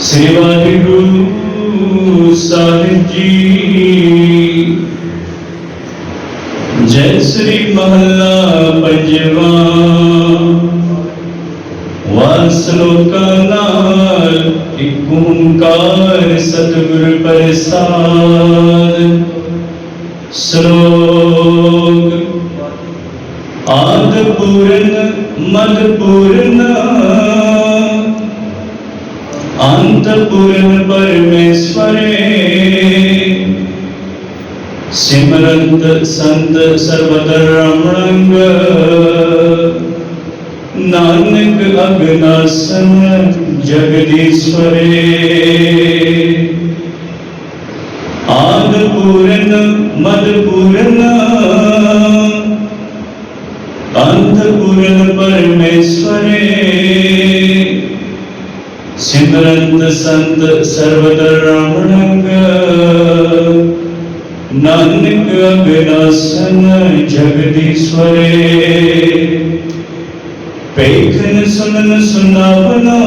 ਸ੍ਰੀ ਵਾਹਿਗੁਰੂ ਸਾਹਿਬ ਜੀ। ਜੈ ਸ੍ਰੀ ਮਹੱਲਾ ਪੰਜਵਾ। ਵਾਸਲੋਕਾਂ ਨਾਲ ਇੱਕ ਓੰਕਾਰ ਸਤਿਗੁਰ ਪ੍ਰਸਾਦ। ਸ਼ਲੋਕ, ਆਦ ਪੂਰਨ, ਮਦ ਪੂਰਨ ਅੰਤ ਪੂਰਨ ਪਰਮੇਸ਼ਵਰੇ ਸਿਮਰੰਤ ਸੰਤ ਸਰਬਤਰ ਰਮਣੰਗ ਨਾਨਕ ਅਗਨਾਸਨ ਜਗਦੀਸ਼ਵਰੇ ਆਦ ਪੂਰਨ ਮਦ ਪੂਰਨ ਅੰਤ ਪੂਰਨ ਪਰਮੇਸ਼ਵਰੇ ਸਿਮਰੰਤ ਸੰਤ ਸਰਵਦਰ ਰਮਣੰਗ ਨਾਨਕ ਅਗਨਾਸਨ ਜਗਦੀਸ਼ਵਰੇ। ਪੇਖਨ ਸੁਨਨ ਸੁਨਾਵਨੋ,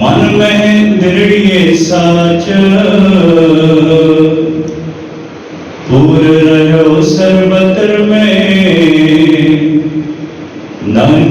ਮਨ ਮਹਿ ਨਿਰੜੀਏ ਸਾਚ। ਪੂਰ ਰਹਿਓ ਸਰਬਤਰ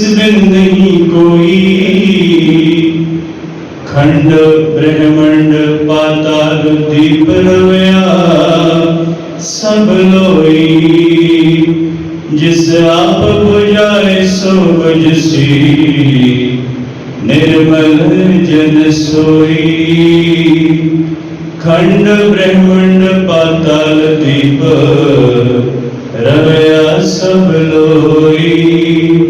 बिन नहीं कोई खंड ब्रह्मंड पाताल दीप रवया सब लोई जिस आप बुझाए सो बुझसी निर्मल जन सोई खंड ब्रह्मंड पाताल दीप रवया सब लोई